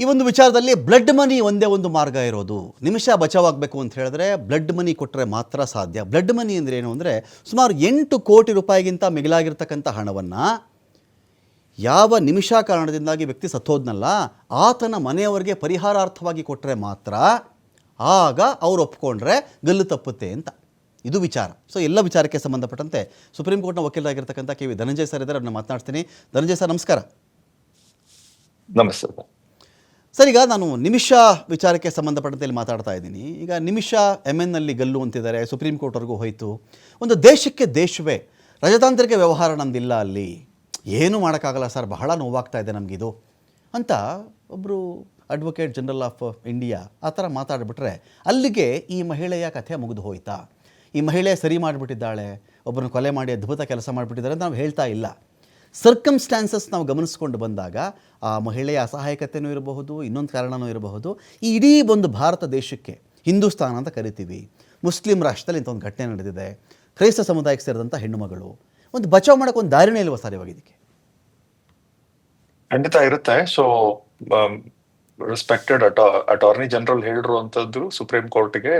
ಈ ಒಂದು ವಿಚಾರದಲ್ಲಿ ಬ್ಲಡ್ ಮನಿ ಒಂದೇ ಒಂದು ಮಾರ್ಗ ಇರೋದು. ನಿಮಿಷ ಬಚಾವಾಗಬೇಕು ಅಂತ ಹೇಳಿದ್ರೆ ಬ್ಲಡ್ ಮನಿ ಕೊಟ್ಟರೆ ಮಾತ್ರ ಸಾಧ್ಯ. ಬ್ಲಡ್ ಮನಿ ಅಂದರೆ ಏನು ಅಂದರೆ ಸುಮಾರು ಎಂಟು ಕೋಟಿ ರೂಪಾಯಿಗಿಂತ ಮಿಗಿಲಾಗಿರ್ತಕ್ಕಂಥ ಹಣವನ್ನು ಯಾವ ನಿಮಿಷ ಕಾರಣದಿಂದಾಗಿ ವ್ಯಕ್ತಿ ಸತ್ತೋದ್ನಲ್ಲ, ಆತನ ಮನೆಯವರಿಗೆ ಪರಿಹಾರಾರ್ಥವಾಗಿ ಕೊಟ್ಟರೆ ಮಾತ್ರ ಆಗ ಅವ್ರು ಒಪ್ಕೊಂಡ್ರೆ ಗಲ್ಲು ತಪ್ಪುತ್ತೆ ಅಂತ. ಇದು ವಿಚಾರ. ಸೊ ಎಲ್ಲ ವಿಚಾರಕ್ಕೆ ಸಂಬಂಧಪಟ್ಟಂತೆ ಸುಪ್ರೀಂ ಕೋರ್ಟ್ನ ವಕೀಲರಾಗಿರ್ತಕ್ಕಂಥ ಕೆ ವಿ ಧನಂಜಯ್ ಸರ್ ಇದ್ದಾರೆ, ಅವ್ರನ್ನ ಮಾತನಾಡ್ತೀನಿ ಧನಂಜಯ್ ಸರ್, ನಮಸ್ಕಾರ. ನಮಸ್ತೆ. ಸರ್, ಈಗ ನಾನು ನಿಮಿಷ ವಿಚಾರಕ್ಕೆ ಸಂಬಂಧಪಟ್ಟಂತೆ ಮಾತಾಡ್ತಾ ಇದ್ದೀನಿ. ಈಗ ನಿಮಿಷ ಎಂ ಎನ್ನಲ್ಲಿ ಗಲ್ಲು ಅಂತಿದ್ದಾರೆ ಸುಪ್ರೀಂ ಕೋರ್ಟ್ವರೆಗೂ ಹೋಯಿತು. ಒಂದು ದೇಶಕ್ಕೆ ದೇಶವೇ, ರಾಜತಾಂತ್ರಿಕ ವ್ಯವಹಾರ ನಮ್ದಿಲ್ಲ ಅಲ್ಲಿ. ಏನೂ ಮಾಡೋಕ್ಕಾಗಲ್ಲ ಸರ್, ಬಹಳ ನೋವಾಗ್ತಾ ಇದೆ ನಮಗಿದು. ಅಂತ ಒಬ್ಬರು ಅಡ್ವೊಕೇಟ್ ಜನರಲ್ ಆಫ್ ಇಂಡಿಯಾ ಆ ಥರ ಮಾತಾಡಿಬಿಟ್ರೆ, ಅಲ್ಲಿಗೆ ಈ ಮಹಿಳೆಯ ಕಥೆ ಮುಗಿದು ಹೋಯ್ತಾ. ಈ ಮಹಿಳೆ ಸರಿ ಮಾಡಿಬಿಟ್ಟಿದ್ದಾಳೆ ಒಬ್ಬರನ್ನ ಕೊಲೆ ಮಾಡಿ ಅದ್ಭುತ ಕೆಲಸ ಮಾಡಿಬಿಟ್ಟಿದ್ದಾರೆ ಅಂತ ನಾವು ಹೇಳ್ತಾ ಇಲ್ಲ. ಸರ್ಕಮ್ಸ್ಟ್ಯಾನ್ಸಸ್ ನಾವು ಗಮನಿಸ್ಕೊಂಡು ಬಂದಾಗ ಆ ಮಹಿಳೆಯ ಅಸಹಾಯಕತೆಯೂ ಇರಬಹುದು ಇನ್ನೊಂದು ಕಾರಣನೂ ಇರಬಹುದು. ಈ ಇಡೀ ಒಂದು ಭಾರತ ದೇಶಕ್ಕೆ ಹಿಂದೂಸ್ತಾನ ಅಂತ ಕರಿತೀವಿ. ಮುಸ್ಲಿಂ ರಾಷ್ಟ್ರದಲ್ಲಿ ಇಂಥ ಒಂದು ಘಟನೆ ನಡೆದಿದೆ. ಕ್ರೈಸ್ತ ಸಮುದಾಯಕ್ಕೆ ಸೇರಿದಂಥ ಹೆಣ್ಣುಮಗಳು. ಒಂದು ಬಚಾವ್ ಮಾಡೋಕೆ ಒಂದು ದಾರಿನೇ ಇಲ್ವಾ ಸರ್ ಇವಾಗ ಇದಕ್ಕೆ? ಖಂಡಿತ ಇರುತ್ತೆ. ಸೊ ರೆಸ್ಪೆಕ್ಟೆಡ್ ಅಟಾರ್ನಿ ಜನರಲ್ ಹೇಳಿರುವಂತದ್ದು ಸುಪ್ರೀಂ ಕೋರ್ಟ್ಗೆ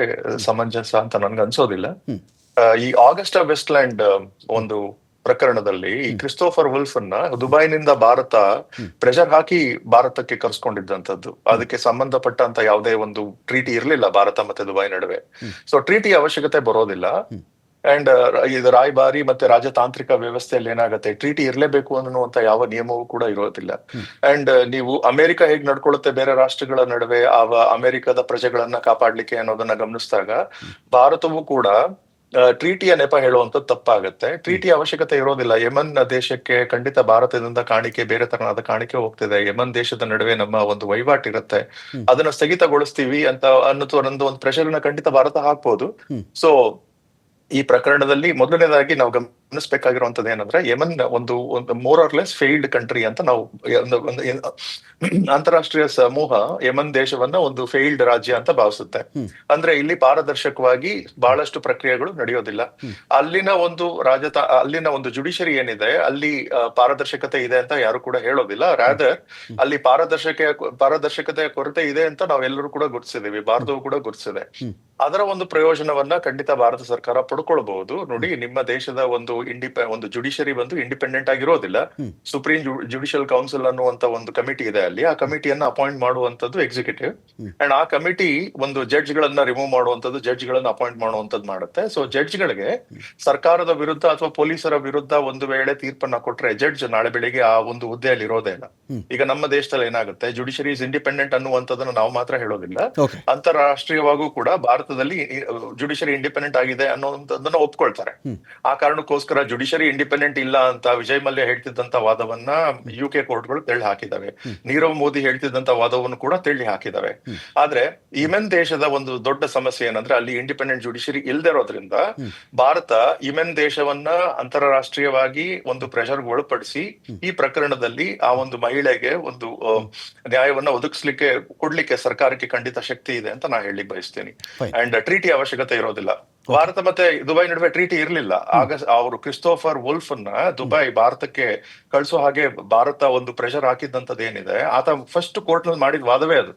ಸಮಂಜಸ ಅಂತ ನನ್ಗೆ ಅನ್ಸೋದಿಲ್ಲ ಈ ಆಗಸ್ಟ್ ವೆಸ್ಟ್ಲ್ಯಾಂಡ್ ಒಂದು ಪ್ರಕರಣದಲ್ಲಿ ಈ ಕ್ರಿಸ್ತೋಫರ್ ವುಲ್ಫ್ ಅನ್ನ ದುಬೈನಿಂದ ಭಾರತ ಪ್ರೆಷರ್ ಹಾಕಿ ಭಾರತಕ್ಕೆ ಕರೆಸ್ಕೊಂಡಿದ್ದಂಥದ್ದು. ಅದಕ್ಕೆ ಸಂಬಂಧಪಟ್ಟಂತ ಯಾವುದೇ ಒಂದು ಟ್ರೀಟಿ ಇರಲಿಲ್ಲ ಭಾರತ ಮತ್ತೆ ದುಬೈ ನಡುವೆ. ಸೊ ಟ್ರೀಟಿ ಅವಶ್ಯಕತೆ ಬರೋದಿಲ್ಲ. ಅಂಡ್ ಇದು ರಾಯಭಾರಿ ಮತ್ತೆ ರಾಜತಾಂತ್ರಿಕ ವ್ಯವಸ್ಥೆಯಲ್ಲಿ ಏನಾಗುತ್ತೆ? ಟ್ರೀಟಿ ಇರಲೇಬೇಕು ಅನ್ನುವಂತ ಯಾವ ನಿಯಮವೂ ಕೂಡ ಇರೋದಿಲ್ಲ. ಅಂಡ್ ನೀವು ಅಮೆರಿಕ ಹೇಗ್ ನಡ್ಕೊಳ್ಳುತ್ತೆ ಬೇರೆ ರಾಷ್ಟ್ರಗಳ ನಡುವೆ ಆ ಅಮೆರಿಕದ ಪ್ರಜೆಗಳನ್ನ ಕಾಪಾಡ್ಲಿಕ್ಕೆ ಅನ್ನೋದನ್ನ ಗಮನಿಸಿದಾಗ ಭಾರತವು ಕೂಡ ಟ್ರೀಟಿಯ ನೆಪ ಹೇಳುವಂಥದ್ದು ತಪ್ಪಾಗುತ್ತೆ. ಟ್ರೀಟಿ ಅವಶ್ಯಕತೆ ಇರೋದಿಲ್ಲ. ಯಮನ್ ದೇಶಕ್ಕೆ ಖಂಡಿತ ಭಾರತದಿಂದ ಕಾಣಿಕೆ ಬೇರೆ ತರನಾದ ಕಾಣಿಕೆ ಹೋಗ್ತಿದೆ. ಯಮನ್ ದೇಶದ ನಡುವೆ ನಮ್ಮ ಒಂದು ವಹಿವಾಟು ಇರುತ್ತೆ. ಅದನ್ನ ಸ್ಥಗಿತಗೊಳಿಸ್ತೀವಿ ಅಂತ ಅನ್ನೋದು ಒಂದು ಒಂದು ಪ್ರೆಷರ್ನ ಖಂಡಿತ ಭಾರತ ಹಾಕ್ಬೋದು. ಸೊ ಈ ಪ್ರಕರಣದಲ್ಲಿ ಮೊದಲನೇದಾಗಿ ನಾವು ಗಮನಿಸಬೇಕಾಗಿರುವಂತದ್ದು ಏನಂದ್ರೆ ಯಮನ್ ಒಂದು ಒಂದು more or less failed country ಅಂತ ನಾವು ಅಂತಾರಾಷ್ಟ್ರೀಯ ಸಮೂಹ ಯಮನ್ ದೇಶವನ್ನ ಒಂದು ಫೇಲ್ಡ್ ರಾಜ್ಯ ಅಂತ ಭಾವಿಸುತ್ತೆ. ಅಂದ್ರೆ ಇಲ್ಲಿ ಪಾರದರ್ಶಕವಾಗಿ ಬಹಳಷ್ಟು ಪ್ರಕ್ರಿಯೆಗಳು ನಡೆಯೋದಿಲ್ಲ. ಅಲ್ಲಿನ ಒಂದು ರಾಜತ ಅಲ್ಲಿನ ಒಂದು ಜುಡಿಷರಿ ಏನಿದೆ ಅಲ್ಲಿ ಪಾರದರ್ಶಕತೆ ಇದೆ ಅಂತ ಯಾರು ಕೂಡ ಹೇಳೋದಿಲ್ಲ. ರಾದರ್ ಅಲ್ಲಿ ಪಾರದರ್ಶಕ ಪಾರದರ್ಶಕತೆಯ ಕೊರತೆ ಇದೆ ಅಂತ ನಾವೆಲ್ಲರೂ ಕೂಡ ಗುರುತಿಸಿದೀವಿ ಭಾರತವು ಕೂಡ ಗುರುತಿಸಿದೆ. ಅದರ ಒಂದು ಪ್ರಯೋಜನವನ್ನ ಖಂಡಿತ ಭಾರತ ಸರ್ಕಾರ ಪಡ್ಕೊಳ್ಬಹುದು. ನೋಡಿ ನಿಮ್ಮ ದೇಶದ ಒಂದು ಇಂಡಿಪೆ ಒಂದು ಜುಡಿಷರಿ ಬಂದು ಇಂಡಿಪೆಂಡೆಂಟ್ ಆಗಿರೋದಿಲ್ಲ. ಸುಪ್ರೀಂ ಜುಡಿಷಿಯಲ್ ಕೌನ್ಸಿಲ್ ಅನ್ನುವಂತ ಒಂದು ಕಮಿಟಿ ಇದೆ ಅಲ್ಲಿ. ಆ ಕಮಿಟಿಯನ್ನ ಅಪಾಯಿಂಟ್ ಮಾಡುವಂತದ್ದು ಎಕ್ಸಿಕ್ಯೂಟಿವ್ ಅಂಡ್ ಆ ಕಮಿಟಿ ಒಂದು ಜಡ್ಜ್ ಗಳನ್ನ ರಿಮೂವ್ ಮಾಡುವಂತದ್ದು ಜಡ್ಜ್ ಗಳನ್ನ ಅಪಾಯಿಂಟ್ ಮಾಡುವಂತದ್ದು ಮಾಡುತ್ತೆ. ಸೊ ಜಡ್ಜ್ ಗಳಿಗೆ ಸರ್ಕಾರದ ವಿರುದ್ಧ ಅಥವಾ ಪೊಲೀಸರ ವಿರುದ್ಧ ಒಂದು ವೇಳೆ ತೀರ್ಪನ್ನ ಕೊಟ್ರೆ ಜಡ್ಜ್ ನಾಳೆ ಬೆಳಿಗ್ಗೆ ಆ ಒಂದು ಹುದ್ದೆಯಲ್ಲಿ ಇರೋದೇ ಇಲ್ಲ. ಈಗ ನಮ್ಮ ದೇಶದಲ್ಲಿ ಏನಾಗುತ್ತೆ? ಜುಡಿಷರಿ ಇಸ್ ಇಂಡಿಪೆಂಡೆಂಟ್ ಅನ್ನುವಂಥದ್ದನ್ನ ನಾವು ಮಾತ್ರ ಹೇಳೋದಿಲ್ಲ. ಅಂತಾರಾಷ್ಟ್ರೀಯವಾಗೂ ಕೂಡ ಭಾರತದಲ್ಲಿ ಜುಡಿಷರಿ ಇಂಡಿಪೆಂಡೆಂಟ್ ಆಗಿದೆ ಅನ್ನೋದನ್ನ ಒಪ್ಕೊಳ್ತಾರೆ. ಆ ಕಾರಣಕ್ಕೋಸ್ಕರ ಜುಡಿಷರಿ ಇಂಡಿಪೆಂಡೆಂಟ್ ಇಲ್ಲ ಅಂತ ವಿಜಯ್ ಮಲ್ಯ ಹೇಳ್ತಿದ್ದಂತ ವಾದವನ್ನ ಯು ಕೆ ಕೋರ್ಟ್ಗಳು ತಳ್ಳಿ ಹಾಕಿದಾವೆ ನೀರವ್ ಮೋದಿ ಹೇಳ್ತಿದ್ದಂತ ವಾದವನ್ನು ಕೂಡ ತಳ್ಳಿ ಹಾಕಿದಾವೆ ಆದ್ರೆ ಇಮೆನ್ ದೇಶದ ಒಂದು ದೊಡ್ಡ ಸಮಸ್ಯೆ ಏನಂದ್ರೆ ಅಲ್ಲಿ ಇಂಡಿಪೆಂಡೆಂಟ್ ಜುಡಿಷರಿ ಇಲ್ಲದೆ ಇರೋದ್ರಿಂದ ಭಾರತ ಇಮೆನ್ ದೇಶವನ್ನ ಅಂತಾರಾಷ್ಟ್ರೀಯವಾಗಿ ಒಂದು ಪ್ರೆಷರ್ ಒಳಪಡಿಸಿ ಈ ಪ್ರಕರಣದಲ್ಲಿ ಆ ಒಂದು ಮಹಿಳೆಗೆ ಒಂದು ನ್ಯಾಯವನ್ನ ಒದಗಿಸ್ಲಿಕ್ಕೆ ಕೊಡ್ಲಿಕ್ಕೆ ಸರ್ಕಾರಕ್ಕೆ ಖಂಡಿತ ಶಕ್ತಿ ಇದೆ ಅಂತ ನಾ ಹೇಳಿ ಬಯಸ್ತೀನಿ. ಅಂಡ್ ಟ್ರೀಟಿ ಅವಶ್ಯಕತೆ ಇರೋದಿಲ್ಲ. ಭಾರತ ಮತ್ತೆ ದುಬೈ ನಡುವೆ ಟ್ರೀಟಿ ಇರಲಿಲ್ಲ. ಆಗ ಅವರು ಕ್ರಿಸ್ತೋಫರ್ ವುಲ್ಫ್ ಅನ್ನ ದುಬೈ ಭಾರತಕ್ಕೆ ಕಳಿಸೋ ಹಾಗೆ ಭಾರತ ಒಂದು ಪ್ರೆಷರ್ ಹಾಕಿದ್ದಂತದ್ದು ಏನಿದೆ ಆತ ಫಸ್ಟ್ ಕೋರ್ಟ್ನಲ್ಲಿ ಮಾಡಿದ ವಾದವೇ ಅದು.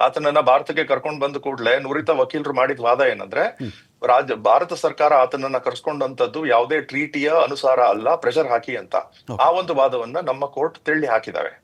ಆತನನ್ನ ಭಾರತಕ್ಕೆ ಕರ್ಕೊಂಡ್ ಬಂದ ಕೂಡಲೇ ನುರಿತ ವಕೀಲರು ಮಾಡಿದ ವಾದ ಏನಂದ್ರೆ ರಾಜ್ಯ ಭಾರತ ಸರ್ಕಾರ ಆತನನ್ನ ಕರ್ಸ್ಕೊಂಡಂತದ್ದು ಯಾವುದೇ ಟ್ರೀಟಿಯ ಅನುಸಾರ ಅಲ್ಲ ಪ್ರೆಷರ್ ಹಾಕಿ ಅಂತ. ಆ ಒಂದು ವಾದವನ್ನ ನಮ್ಮ ಕೋರ್ಟ್ ತಳ್ಳಿ ಹಾಕಿದಾವೆ.